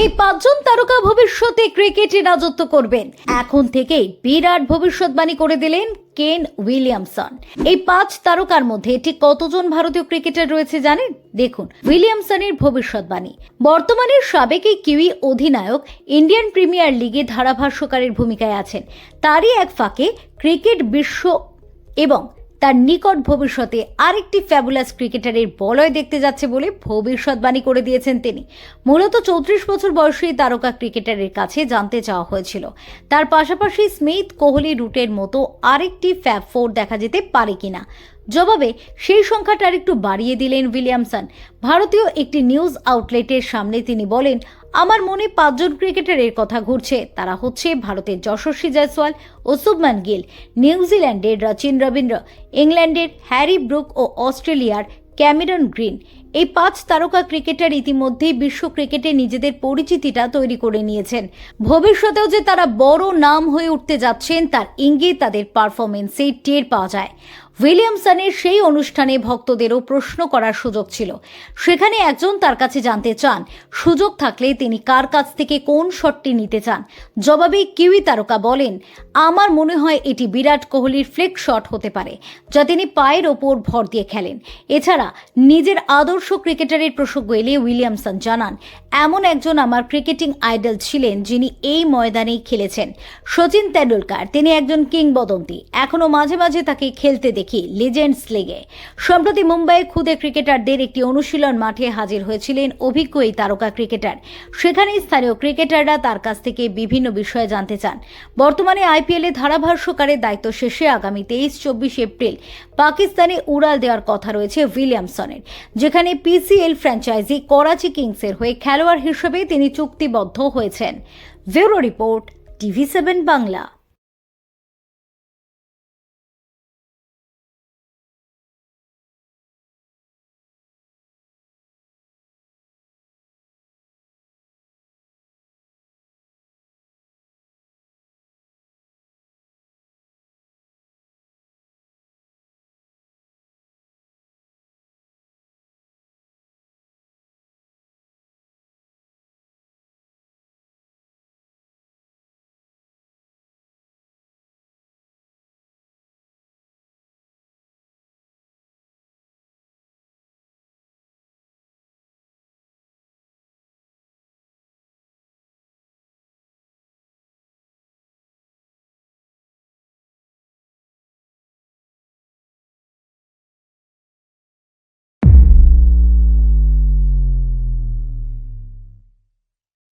এই পাঁচজন তারকা ভবিষ্যতে ক্রিকেটে রাজত্ব করবেন। এখন থেকেই বিরাট ভবিষ্যৎবাণী করে দিলেন কেন উইলিয়ামসন। এই পাঁচ তারকার মধ্যে ঠিক কতজন ভারতীয় ক্রিকেটার রয়েছে জানেন? দেখুন, উইলিয়ামসনের ভবিষ্যৎবাণী। বর্তমানে সাবেক এই কিউই অধিনায়ক ইন্ডিয়ান প্রিমিয়ার লিগে ধারাভাষ্যকারের ভূমিকায় আছেন। তারই এক ফাঁকে ক্রিকেট বিশ্ব এবং তার নিকট ভবিষ্যতে আরেকটি ফ্যাবুলাস ক্রিকেটারের বলয় দেখতে যাচ্ছে বলে ভবিষ্যৎবাণী করে দিয়েছেন তিনি। মূলত চৌত্রিশ বছর বয়সী তারকা ক্রিকেটারের কাছে জানতে চাওয়া হয়েছিল। তার পাশাপাশি স্মিথ কোহলি রুটের মতো আরেকটি ফ্যাব ফোর দেখা যেতে পারে কিনা? জবাবে, সেই সংখ্যাটা আরেকটু বাড়িয়ে দিলেন উইলিয়ামসন। ভারতীয় একটি নিউজ আউটলেটের সামনে তিনি বলেন আমার মনে পাঁচজন ক্রিকেটারের কথা ঘুরছে। তারা হচ্ছে ভারতের যশস্বী জয়সওয়াল ও শুভমান গিল, নিউজিল্যান্ডের রচিন রবীন্দ্র, ইংল্যান্ডের হ্যারি ব্রুক ও অস্ট্রেলিয়ার ক্যামেরন গ্রিন। এই পাঁচ তারকা ক্রিকেটার ইতিমধ্যেই বিশ্ব ক্রিকেটে নিজেদের পরিচিতিটা তৈরি করে নিয়েছেন। ভবিষ্যতেও যে তারা বড় নাম হয়ে উঠতে যাচ্ছেন, তার ইঙ্গিত তাদের পারফরমেন্সে টের পাওয়া যায়। উইলিয়ামসনের সেই অনুষ্ঠানে ভক্তদেরও প্রশ্ন করার সুযোগ ছিল। সেখানে একজন তার কাছে জানতে চান, সুযোগ থাকলে তিনি কার কাছ থেকে কোন শটটি নিতে চান? জবাবে কিউই তারকা বলেন, আমার মনে হয় এটি বিরাট কোহলির ফ্লেক শট হতে পারে, যা তিনি পায়ের ওপর ভর দিয়ে খেলেন। এছাড়া নিজের আদর্শ ক্রিকেটারের প্রসঙ্গ এলে উইলিয়ামসন জানান, এমন একজন আমার ক্রিকেটিং আইডল ছিলেন যিনি এই ময়দানেই খেলেছেন। সচিন তেন্ডুলকার, তিনি একজন কিংবদন্তি। এখনও মাঝে মাঝে তাকে খেলতে দেখি লেজেন্ডস লেগে। সম্প্রতি মুম্বাইয়ে খুদে ক্রিকেটারদের একটি অনুশীলন মাঠে হাজির হয়েছিলেন অভিজ্ঞ এই তারকা ক্রিকেটার। সেখানে স্থানীয় ক্রিকেটাররা তার কাছ থেকে বিভিন্ন বিষয়ে জানতে চান। বর্তমানে আইপিএলে ধারাভাষ্যকারের দায়িত্ব শেষে আগামী তেইশ চব্বিশ এপ্রিল পাকিস্তানে উড়াল দেওয়ার কথা রয়েছে উইলিয়ামসনের, যেখানে পিসিএল ফ্র্যাঞ্চাইজি করাচি কিংসের হয়ে খেলোয়াড় হিসেবে তিনি চুক্তিবদ্ধ হয়েছেন। Bureau report, TV seven Bangla.